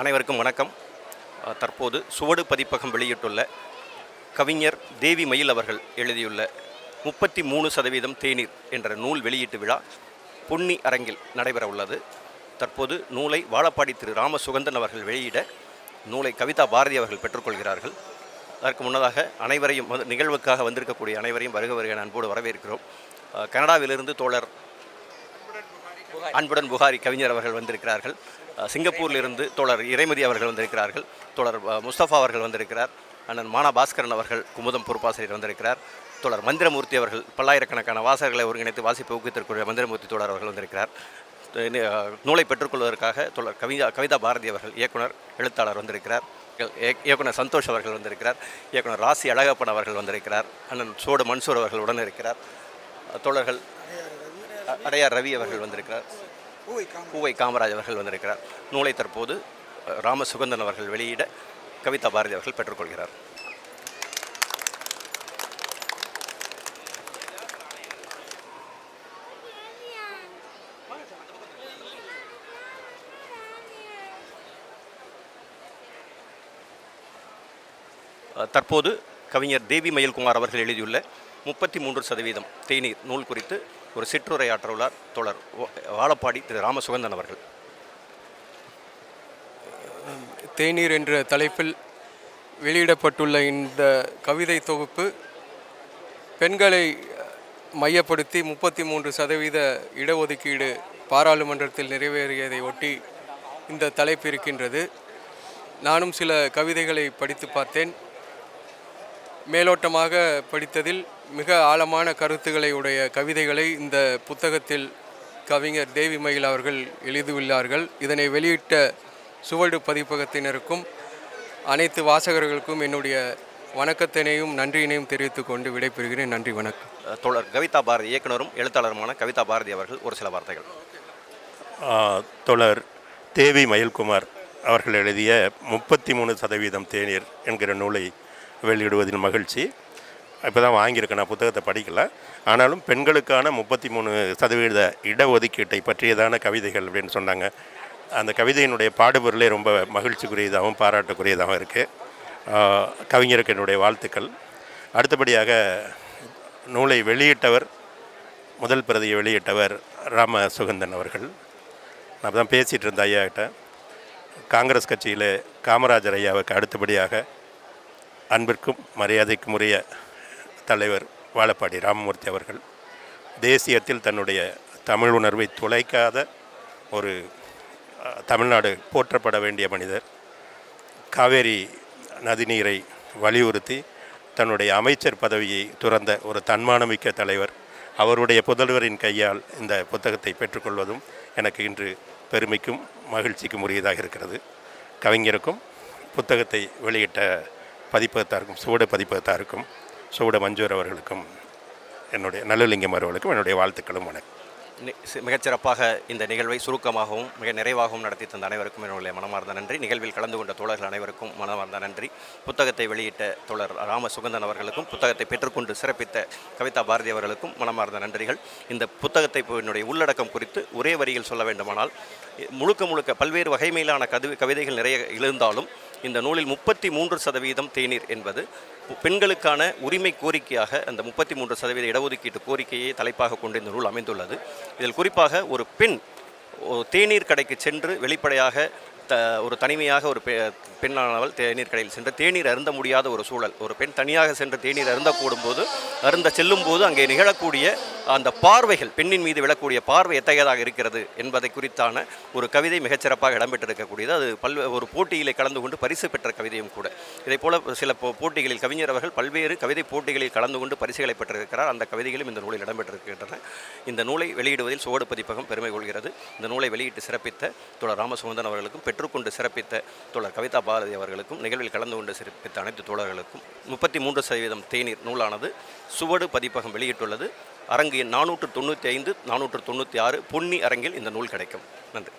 அனைவருக்கும் வணக்கம். தற்போது சுவடு பதிப்பகம் வெளியிட்டுள்ள கவிஞர் தேவி மயில் அவர்கள் எழுதியுள்ள முப்பத்தி மூணு சதவீதம் தேநீர் என்ற நூல் வெளியீட்டு விழா பொன்னி அரங்கில் நடைபெற உள்ளது. தற்போது நூலை வாழப்பாடி திரு ராம சுகந்தன் அவர்கள் வெளியிட நூலை கவிதா பாரதி அவர்கள் பெற்றுக்கொள்கிறார்கள். அதற்கு முன்னதாக அனைவரையும் நிகழ்வுக்காக வந்திருக்கக்கூடிய அனைவரையும் வருக வருக அன்போடு வரவேற்கிறோம். கனடாவிலிருந்து தோழர் அன்புடன் புகாரி கவிஞர் அவர்கள் வந்திருக்கிறார்கள். சிங்கப்பூரிலிருந்து தோழர் இறைமதி அவர்கள் வந்திருக்கிறார்கள். தோழர் முஸ்தபா அவர்கள் வந்திருக்கிறார். அண்ணன் மானா பாஸ்கரன் அவர்கள் குமுதம் பொறுப்பாசிரியர் வந்திருக்கிறார். தோழர் மந்திரமூர்த்தி அவர்கள் பல்லாயிரக்கணக்கான வாசகர்களை ஒருங்கிணைத்து வாசிப்பு ஊக்குவித்திருக்கிற மந்திரமூர்த்தி தோழர் அவர்கள் வந்திருக்கிறார். நூலை பெற்றுக்கொள்வதற்காக தோழர் கவிதா கவிதா பாரதி அவர்கள் இயக்குனர் எழுத்தாளர் வந்திருக்கிறார். இயக்குனர் சந்தோஷ் அவர்கள் வந்திருக்கிறார். இயக்குனர் ராசி அழகப்பன் அவர்கள் வந்திருக்கிறார். அண்ணன் சோடு மன்சூர் அவர்கள் உடன் இருக்கிறார் தோழர்கள் அடையார் ரவி அவர்கள் வந்திருக்கிறார். பூவை காமராஜ் அவர்கள் வந்திருக்கிறார். நூலை தற்போது ராமசுகந்தன் ராம சுகந்தன் அவர்கள் வெளியிட கவிதா பாரதி அவர்கள் பெற்றுக்கொள்கிறார். தற்போது கவிஞர் தேவி மயில்குமார் அவர்கள் எழுதியுள்ள முப்பத்தி மூன்று சதவீதம் தேநீர் நூல் குறித்து ஒரு சிற்றுரையாற்றவுள்ளார் தொடர். வாழப்பாடி திரு ராமசுகந்தன் அவர்கள். தேநீர் என்ற தலைப்பில் வெளியிடப்பட்டுள்ள இந்த கவிதை தொகுப்பு பெண்களை மையப்படுத்தி முப்பத்தி மூன்று சதவீத இடஒதுக்கீடு பாராளுமன்றத்தில் நிறைவேறியதை ஒட்டி இந்த தலைப்பு இருக்கின்றது. நானும் சில கவிதைகளை படித்து பார்த்தேன். மேலோட்டமாக படித்ததில் மிக ஆழமான கருத்துக்களை உடைய கவிதைகளை இந்த புத்தகத்தில் கவிஞர் தேவி மயில் அவர்கள் எழுதியுள்ளார்கள். இதனை வெளியிட்ட சுவடு பதிப்பகத்தினருக்கும் அனைத்து வாசகர்களுக்கும் என்னுடைய வணக்கத்தினையும் நன்றியினையும் தெரிவித்துக் கொண்டு விடைபெறுகிறேன். நன்றி வணக்கம். தோழர் கவிதா பாரதி இயக்குனரும் எழுத்தாளருமான கவிதா பாரதி அவர்கள் ஒரு சில வார்த்தைகள். தோழர் தேவி மயில்குமார் அவர்கள் எழுதிய முப்பத்தி மூணு சதவீதம் தேநீர் என்கிற நூலை வெளியிடுவதில் மகிழ்ச்சி. இப்போ தான் வாங்கியிருக்கேன். நான் புத்தகத்தை படிக்கல. ஆனாலும் பெண்களுக்கான முப்பத்தி மூணு சதவீத இடஒதுக்கீட்டை பற்றியதான கவிதைகள் அப்படின்னு சொன்னாங்க. அந்த கவிதையினுடைய பாடுபொருளே ரொம்ப மகிழ்ச்சிக்குரியதாகவும் பாராட்டக்குரியதாகவும் இருக்குது கவிஞருக்கு என்னுடைய வாழ்த்துக்கள். அடுத்தபடியாக நூலை வெளியிட்டவர் முதல் பிரதியை வெளியிட்டவர் ராம சுகந்தன் அவர்கள். நான் தான் பேசிகிட்டு இருந்த ஐயா கிட்ட. காங்கிரஸ் கட்சியில் காமராஜர் ஐயாவுக்கு அடுத்தபடியாக அன்பிற்கும் மரியாதைக்கும் உரிய தலைவர் வாழப்பாடி ராமமூர்த்தி அவர்கள் தேசியத்தில் தன்னுடைய தமிழ் உணர்வை துளைக்காத ஒரு தமிழ்நாடு போற்றப்பட வேண்டிய மனிதர். காவேரி நதிநீரை வலியுறுத்தி தன்னுடைய அமைச்சர் பதவியை துறந்த ஒரு தன்மானமிக்க தலைவர். அவருடைய புதல்வரின் கையால் இந்த புத்தகத்தை பெற்றுக்கொள்வதும் எனக்கு இன்று பெருமைக்கும் மகிழ்ச்சிக்கும் உரியதாக இருக்கிறது. கவிஞருக்கும் புத்தகத்தை வெளியிட்ட பதிப்பகத்தாருக்கும் சுவடு பதிப்பகத்தாருக்கும் சோட மஞ்சூர் அவர்களுக்கும் என்னுடைய நல்லலிங்கம் அவர்களுக்கும் என்னுடைய வாழ்த்துக்களும் வணக்கம். மிகச்சிறப்பாக இந்த நிகழ்வை சுருக்கமாகவும் மிக நிறைவாகவும் நடத்தி தந்த அனைவருக்கும் என்னுடைய மனமார்ந்த நன்றி. நிகழ்வில் கலந்து கொண்ட தோழர்கள் அனைவருக்கும் மனமார்ந்த நன்றி. புத்தகத்தை வெளியிட்ட தோழர் ராம சுகந்தன் அவர்களுக்கும் புத்தகத்தை பெற்றுக்கொண்டு சிறப்பித்த கவிதா பாரதி அவர்களுக்கும் மனமார்ந்த நன்றிகள். இந்த புத்தகத்தை இப்போ என்னுடைய உள்ளடக்கம் குறித்து ஒரே வரியில் சொல்ல வேண்டுமானால் முழுக்க முழுக்க பல்வேறு வகைமையிலான கது கவிதைகள் நிறைய எழுந்தாலும் இந்த நூலில் முப்பத்தி மூன்று சதவீதம் தேநீர் என்பது பெண்களுக்கான உரிமை கோரிக்கையாக அந்த முப்பத்தி மூன்று சதவீத இடஒதுக்கீட்டு கோரிக்கையை தலைப்பாக கொண்டு இந்த நூல் அமைந்துள்ளது. இதில் குறிப்பாக ஒரு பெண் தேநீர் கடைக்கு சென்று வெளிப்படையாக த ஒரு தனிமையாக ஒரு பெ பெண்ணானவள் தேநீர் கடையில் சென்று தேநீர் அருந்த முடியாத ஒரு சூழல். ஒரு பெண் தனியாக சென்று தேநீர் அருந்தக்கூடும் போது அருந்த செல்லும் போது அங்கே நிகழக்கூடிய அந்த பார்வைகள் பெண்ணின் மீது விழக்கூடிய பார்வை எத்தகையதாக இருக்கிறது என்பதை குறித்தான ஒரு கவிதை மிகச்சிறப்பாக இடம்பெற்றிருக்கக்கூடியது. அது பல்வே ஒரு போட்டியிலே கலந்து கொண்டு பரிசு பெற்ற கவிதையும் கூட. இதே போல சில போட்டிகளில் கவிஞர் அவர்கள் பல்வேறு கவிதை போட்டிகளில் கலந்து கொண்டு பரிசுகளை பெற்றிருக்கிறார். அந்த கவிதைகளும் இந்த நூலில் இடம்பெற்றிருக்கின்றன. இந்த நூலை வெளியிடுவதில் சுவடு பதிப்பகம் பெருமை கொள்கிறது. இந்த நூலை வெளியிட்டு சிறப்பித்த தொடர் ராமசுகந்தன் அவர்களுக்கும் பெற்று பெற்றுக்கொண்டு சிறப்பித்த தோழர் கவிதா பாரதி அவர்களுக்கும் நிகழ்வில் கலந்து கொண்டு சிறப்பித்த அனைத்து தோழர்களுக்கும் முப்பத்தி மூன்று சதவீதம் தேநீர் நூலானது சுவடு பதிப்பகம் வெளியிட்டுள்ளது. அரங்கு நானூற்று தொண்ணூற்றி ஐந்து நானூற்று தொண்ணூற்றி ஆறு பொன்னி அரங்கில் இந்த நூல் கிடைக்கும். நன்றி.